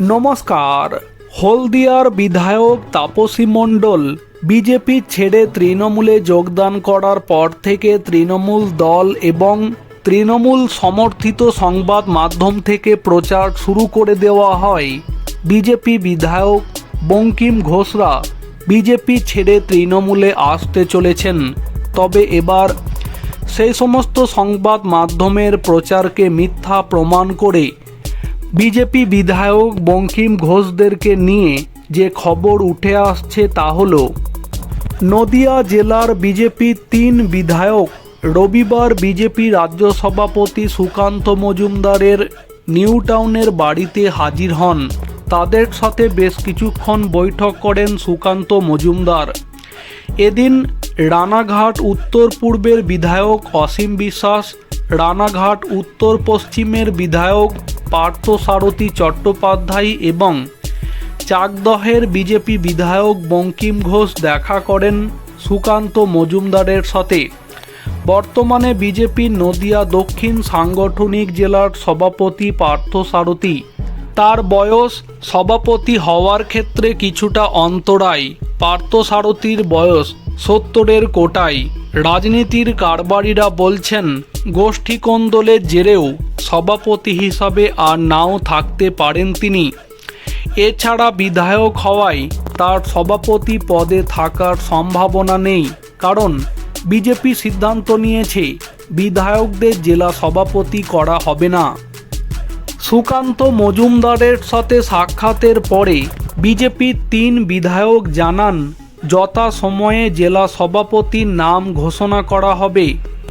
নমস্কার। হলদিয়ার বিধায়ক তাপসী মণ্ডল বিজেপি ছেড়ে তৃণমূলে যোগদান করার পর থেকে তৃণমূল দল এবং তৃণমূল সমর্থিত সংবাদ মাধ্যম থেকে প্রচার শুরু করে দেওয়া হয়। বিজেপি বিধায়ক বঙ্কিম ঘোষরা বিজেপি ছেড়ে তৃণমূলে আসতে চলেছেন। তবে এবার সেই সমস্ত সংবাদ মাধ্যমের প্রচারকে মিথ্যা প্রমাণ করে বিজেপি বিধায়ক বঙ্কিম ঘোষদেরকে নিয়ে যে খবর উঠে আসছে তা হল, নদিয়া জেলার বিজেপি তিন বিধায়ক, রবিবার বিজেপি রাজ্য সভাপতি সুকান্ত মজুমদারের নিউ টাউনের বাড়িতে হাজির হন। তাদের সাথে বেশ কিছুক্ষণ বৈঠক করেন সুকান্ত মজুমদার। এদিন রানাঘাট উত্তর পূর্বের বিধায়ক অসীম বিশ্বাস, রানাঘাট উত্তর পশ্চিমের বিধায়ক পার্থসারথী চট্টোপাধ্যায় এবং চাকদহের বিজেপি বিধায়ক বঙ্কিম ঘোষ দেখা করেন সুকান্ত মজুমদারের সাথে। বর্তমানে বিজেপির নদিয়া দক্ষিণ সাংগঠনিক জেলার সভাপতি পার্থসারথী। তার বয়স সভাপতি হওয়ার ক্ষেত্রে কিছুটা অন্তরায়। পার্থসারথীর বয়স সত্তরের কোটায়। রাজনীতির কারবারিরা বলছেন গোষ্ঠী কোন্দলের জেরেও সভাপতি হিসাবে আর নাও থাকতে পারেন তিনি। এছাড়া বিধায়ক হওয়ায় তার সভাপতি পদে থাকার সম্ভাবনা নেই, কারণ বিজেপি সিদ্ধান্ত নিয়েছে বিধায়কদের জেলা সভাপতি করা হবে না। সুকান্ত মজুমদারের সাথে সাক্ষাতের পরে বিজেপির তিন বিধায়ক জানান যথা সময়ে জেলা সভাপতির নাম ঘোষণা করা হবে।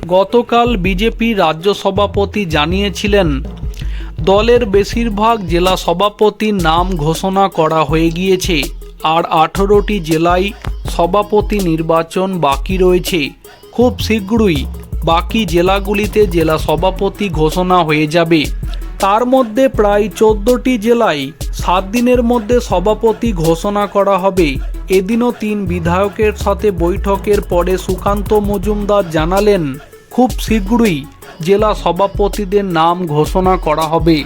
গতকাল বিজেপি রাজ্য সভাপতি জানিয়েছিলেন, দলের বেশিরভাগ জেলা সভাপতির নাম ঘোষণা করা হয়ে গিয়েছে, আর আঠেরোটি জেলায় সভাপতি নির্বাচন বাকি রয়েছে। খুব শীঘ্রই বাকি জেলাগুলিতে জেলা সভাপতি ঘোষণা হয়ে যাবে। তার মধ্যে প্রায় চোদ্দোটি জেলায় সাত দিনের মধ্যে সভাপতি ঘোষণা করা হবে। এদিনও তিন বিধায়কের সাথে বৈঠকের পরে সুকান্ত মজুমদার জানালেন খুব শীঘ্রই জেলা সভাপতিদের নাম ঘোষণা করা হবে।